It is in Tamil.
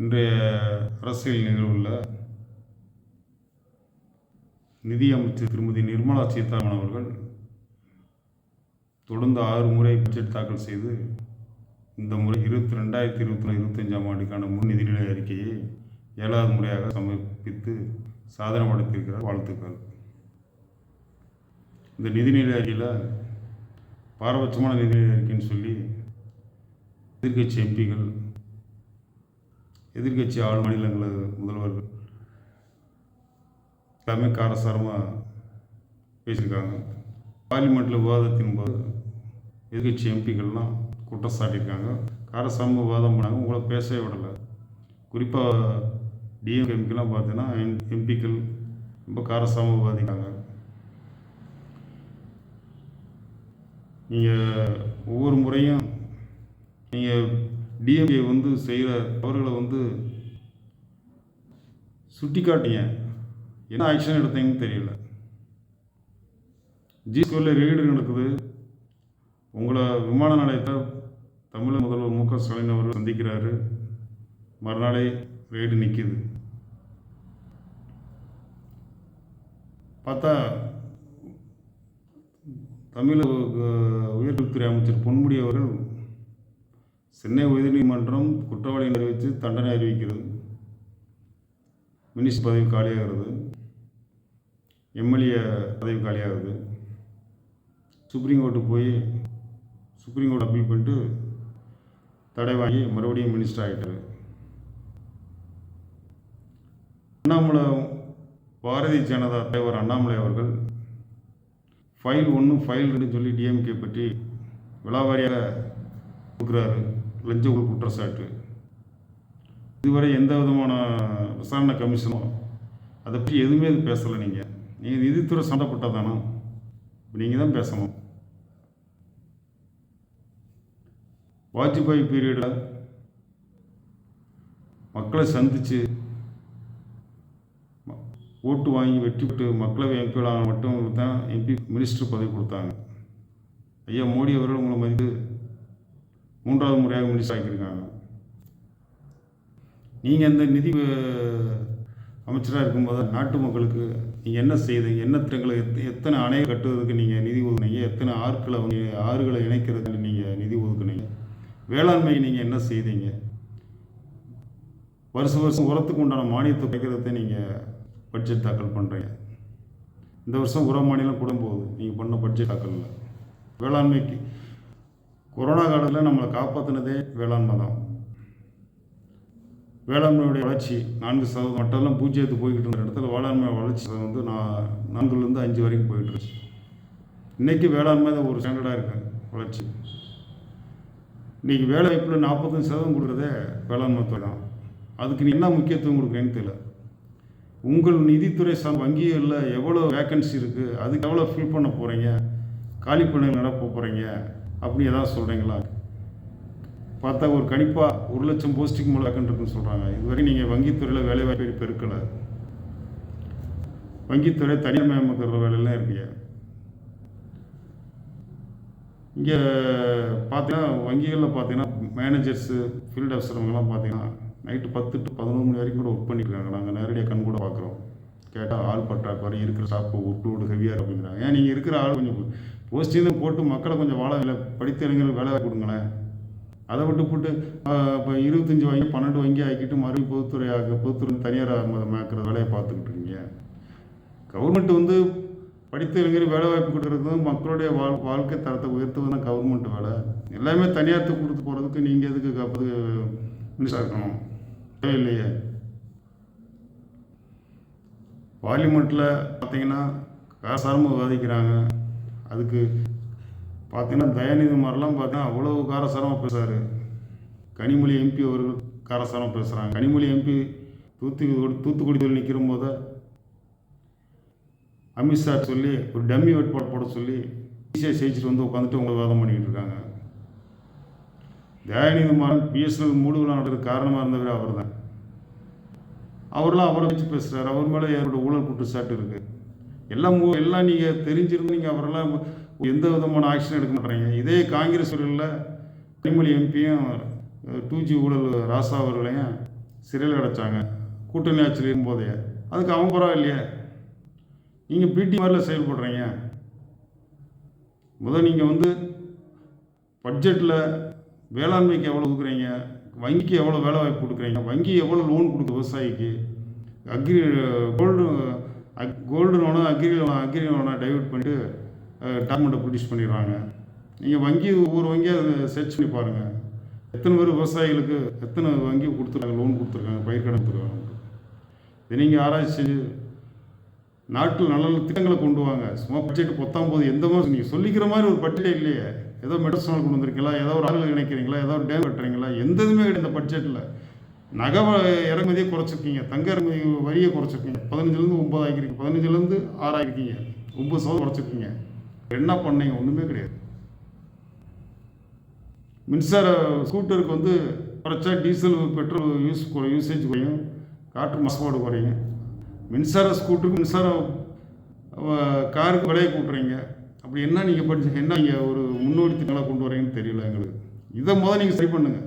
இன்றைய அரசியல் நிகழ்வில் நிதியமைச்சர் திருமதி நிர்மலா சீதாராமன் அவர்கள் தொடர்ந்து ஆறு முறை பட்ஜெட் தாக்கல் செய்து இந்த முறை இருபத்தி ரெண்டாயிரத்தி இருபத்தி நாலு இருபத்தஞ்சாம் ஆண்டுக்கான முன் நிதிநிலை அறிக்கையை ஏழாவது முறையாக சமர்ப்பித்து சாதனை படைத்திருக்கிறார் வாழ்த்துக்கள். இந்த நிதிநிலை அறிக்கையில் பாரபட்சமான நிதிநிலை அறிக்கைன்னு சொல்லி எதிர்க்கட்சி எம்பிகள் எதிர்க்கட்சி ஆள் மாநிலங்கள முதல்வர்கள் எல்லாமே காரசாரமாக பேசியிருக்காங்க. பார்லிமெண்ட்டில் விவாதத்தின் போது எதிர்க்கட்சி எம்பிக்கள்லாம் குற்றம் சாட்டியிருக்காங்க காரசாரமாக விவாதம் பண்ணாங்க. உங்களை பேசவே விடலை. குறிப்பாக டிஎம் எம்பிக்கெலாம் பார்த்தீங்கன்னா எம்பிக்கள் ரொம்ப காரசாரமாக விவாதிக்காங்க நீங்கள் ஒவ்வொரு முறையும் நீங்கள் டிஎம்கே வந்து செய்கிற தவறுகளை வந்து சுட்டி காட்டிங்க என்ன ஆக்ஷன் எடுத்தீங்கன்னு தெரியல. ஜி ஸ்கூலில் ரெய்டு நடக்குது. உங்களை விமான நிலையத்தை தமிழக முதல்வர் மு க ஸ்டாலின் அவர் சந்திக்கிறாரு. மறுநாளே ரெய்டு நிற்கிது பார்த்தா தமிழக உயர்கல்வித்துறை அமைச்சர் பொன்முடி அவர்கள் சென்னை உயர்நீதிமன்றம் குற்றவாளி அறிவித்து தண்டனை அறிவிக்கிறது. மினிஸ்டர் பதவி காலியாகிறது. எம்எல்ஏ பதவி காலியாகுது சுப்ரீம் கோர்ட்டு போய் சுப்ரீம் கோர்ட் அப்பீல் பண்ணிட்டு தடை வாங்கி மறுபடியும் மினிஸ்டர் ஆகிட்டார் அண்ணாமலை பாரதிய ஜனதா தலைவர் அண்ணாமலை அவர்கள் ஃபைல் ஒன்று ஃபைல் ரெண்டு சொல்லி டிஎம்கே பற்றி விலாவாரியாக கொடுக்குறாரு. லஞ்ச குற்றச்சாட்டு. இதுவரை எந்த விதமான விசாரணை கமிஷனோ அதை பற்றி எதுவுமே இது பேசலை நீங்கள் நீங்கள் நிதித்துறை சம்மந்தப்பட்டதானா நீங்கள் தான் பேசணும். வாஜ்பாய் பீரியடில் மக்களை சந்தித்து ஓட்டு வாங்கி வெற்றி பெற்று மக்களவை எம்பிகளாக மட்டும் தான் எம்பி மினிஸ்டர் பதவி கொடுத்தாங்க. ஐயா மோடி அவர்கள் உங்களை மதித்து மூன்றாவது முறையாக மினிஸ்டர் ஆக்கியிருக்காங்க நீங்கள் இந்த நிதி அமைச்சராக இருக்கும்போது நாட்டு மக்களுக்கு நீங்கள் என்ன செய்தீங்க? என்ன திட்டங்களை எத் எத்தனை அணை கட்டுவதற்கு நீங்கள் நிதி ஒதுக்குனீங்க? எத்தனை ஆறுகளை வந்து ஆறுகளை இணைக்கிறதுக்கு நீங்கள் நிதி ஒதுக்குனீங்க? வேளாண்மை நீங்கள் என்ன செய்தீங்க? வருஷம் வருஷம் உரத்துக்கு உண்டான மானியத்தை குறைக்கிறதை நீங்கள் பட்ஜெட் தாக்கல் பண்ணுறீங்க இந்த வருஷம் உர மானியம் கூட போகுது நீங்கள் பண்ண பட்ஜெட் தாக்கலில் வேளாண்மைக்கு கொரோனா காலத்தில் நம்மளை காப்பாற்றினதே வேளாண்மை தான் வேளாண்மையுடைய வளர்ச்சி நான்கு சதவீதம். மட்டெல்லாம் பூஜ்ஜியத்துக்கு போய்கிட்டு இருந்த இடத்துல வேளாண்மை வளர்ச்சி வந்து நான் நான்குலேருந்து அஞ்சு வரைக்கும் போயிட்டுருக்கு இன்றைக்கி வேளாண்மை தான் ஒரு ஸ்டாண்டர்டாக இருக்குது வளர்ச்சி. இன்றைக்கி வேலை வாய்ப்பில் நாற்பத்தஞ்சு சதவீதம் கொடுக்குறதே வேளாண்மை துறை தான். அதுக்கு நீ என்ன முக்கியத்துவம் கொடுக்குறேன்னு தெரியல. உங்கள் நிதித்துறை சார் வங்கிகளில் எவ்வளோ வேக்கன்சி இருக்குது அதுக்கு எவ்வளோ ஃபில் பண்ண போகிறீங்க காலி பண்ண நடப்ப போகிறீங்க அப்படி ஏதாவது சொல்கிறீங்களா பார்த்தா ஒரு கணிப்பாக ஒரு லட்சம் போஸ்டிங் மேலே வேக்கன்ட் இருக்குன்னு சொல்கிறாங்க இதுவரை நீங்கள் வங்கித்துறையில் வேலை வாய்ப்பை பெருக்கலை. வங்கித்துறை தனியார் மயமாக்குற வேலையெல்லாம் இருக்கீங்க இங்கே பார்த்தீங்கன்னா வங்கிகளில் பார்த்தீங்கன்னா மேனேஜர்ஸு ஃபீல்டு ஆஃபீஸருங்கெல்லாம் பார்த்தீங்கன்னா நைட்டு பத்து டு பதினொன்று மணி வரைக்கும் கூட ஒர்க் பண்ணியிருக்காங்க நாங்கள் நேரடியாக கண் கூட பார்க்குறோம். கேட்டால் ஆள் பற்றாக்குறை இருக்கிற ஸ்டாப்பு ஒட்டோடு ஹெவியாக அப்படிங்கிறாங்க. ஏன்? நீங்கள் இருக்கிற ஆள் கொஞ்சம் போஸ்டிங் போட்டு மக்களை கொஞ்சம் வாழ இல்லை படித்த இளைஞர்கள் வேலை கொடுங்களேன். அதை விட்டு போட்டு இப்போ இருபத்தஞ்சி வாங்கி பன்னெண்டு வங்கி ஆக்கிட்டு மறுபடியும் பொதுத்துறை ஆக பொதுத்துறை தனியார் மேய்க்கிற வேலையை பார்த்துக்கிட்டு இருக்கீங்க. கவர்மெண்ட் வந்து படித்த இளைஞர் வேலை வாய்ப்பு கொடுக்குறது மக்களுடைய வாழ் வாழ்க்கை தரத்தை உயர்த்துவது தான் கவர்மெண்ட் வேலை. எல்லாமே தனியார்த்துக்கு கொடுத்து போகிறதுக்கு நீங்கள் எதுக்கு கப்பது மினிஸ்டர் இருக்கணும்? இல்லையே பார்லிமெண்ட்டில் பார்த்தீங்கன்னா காரசாரமாக விவாதிக்கிறாங்க. அதுக்கு பார்த்தீங்கன்னா தயாநிதி மாதிரிலாம் பார்த்தீங்கன்னா அவ்வளோ காரசாரமாக பேசுகிறாரு கனிமொழி எம்பி அவர்கள் காரசாரமாக பேசுகிறாங்க கனிமொழி எம்பி தூத்துக்குடி தூத்துக்குடி நிற்கிற போது அமித்ஷா சொல்லி ஒரு டம்மி வேட்பாளர் போட சொல்லி ஈஸியாக ஜெயிச்சுட்டு வந்து உட்காந்துட்டு உங்களை வாதம் பண்ணிக்கிட்டு இருக்காங்க. தயாநிதி மாறன் பிஎஸ்என்எல் மூடு நடக்கிறதுக்கு காரணமாக இருந்தவர் அவர் தான் அவர்லாம் அவரை வச்சு பேசுகிறார் அவர் மேலே ஏற்பட்ட ஊழல் குற்றச்சாட்டு இருக்குது எல்லாம் எல்லாம் நீங்கள் தெரிஞ்சிருந்து நீங்கள் அவரெல்லாம் எந்த விதமான ஆக்ஷன் எடுக்க மாட்டேறீங்க இதே காங்கிரஸ் ஊழலில் கனிமொழி எம்பியும் டூ ஜி ஊழல் ராசா அவர்களையும் சிறையில் அடைச்சாங்க. கூட்டணி ஆட்சியில் இருக்கும்போதே. அதுக்கு அவன் பரவாயில்லையே நீங்கள் பிடி மாதிரில செயல்படுறீங்க. முதல் நீங்கள் வந்து பட்ஜெட்டில் வேளாண்மைக்கு எவ்வளோ கொடுக்குறீங்க? வங்கிக்கு எவ்வளோ வேலை வாய்ப்பு கொடுக்குறீங்க? வங்கி எவ்வளோ லோன் கொடுக்கு விவசாயிக்கு? அக்ரி கோல்டு கோல்டு லோனை அக்ரி அக்ரி லோனை டைவர்ட் பண்ணிட்டு டாக்குமெண்ட்டை ப்ரொடியூஸ் பண்ணிடுறாங்க நீங்கள் வங்கி ஒவ்வொரு வங்கியாக அதை சர்ச் பண்ணி பாருங்கள் எத்தனை பேர் விவசாயிகளுக்கு எத்தனை வங்கி கொடுத்துருக்காங்க லோன் கொடுத்துருக்காங்க பயிர் கடன் கொடுத்துருக்காங்க. இதை நீங்கள் ஆராய்ச்சி செஞ்சு நாட்டில் நல்ல நல்ல திட்டங்களை கொண்டு வாங்க. சும்மா பட்ஜெட் பத்தாம் போது எந்த மாதிரி நீங்கள் சொல்லிக்கிற மாதிரி ஒரு பட்ஜெட்டே இல்லையே. ஏதோ மெடிசனல் கொண்டு வந்திருக்கீங்களா? ஏதோ ஒரு ஆளுகள் இணைக்கிறீங்களா? ஏதோ ஒரு டேம் கட்டுறீங்களா? எந்த இதுவுமே கிடையாது இந்த பட்ஜெட்டில் நகை இறங்குமதியை குறைச்சிருக்கீங்க. தங்க இறங்குமதி வரியை குறைச்சிருக்கீங்க. பதினஞ்சுலேருந்து ஒம்பது ஆகிருக்கீங்க. பதினஞ்சுலேருந்து ஆறு ஆக்கிருக்கீங்க ஒம்பது சதவீதம் குறைச்சிருக்கீங்க. என்ன பண்ணீங்க? ஒன்றுமே கிடையாது. மின்சார ஸ்கூட்டருக்கு வந்து குறைச்சா டீசல் பெட்ரோல் யூஸ் யூசேஜ் குறையும். காற்று மாசுபாடு குறையும். மின்சார ஸ்கூட்டருக்கு மின்சார காருக்கு விலையை கூட்டுறீங்க. அப்படி என்ன நீங்கள் படிச்சு என்ன நீங்கள் ஒரு முன்னோடி திட்டங்களாக கொண்டு வரீங்கன்னு தெரியல எங்களுக்கு. இதை முதல் நீங்கள் சரி பண்ணுங்கள்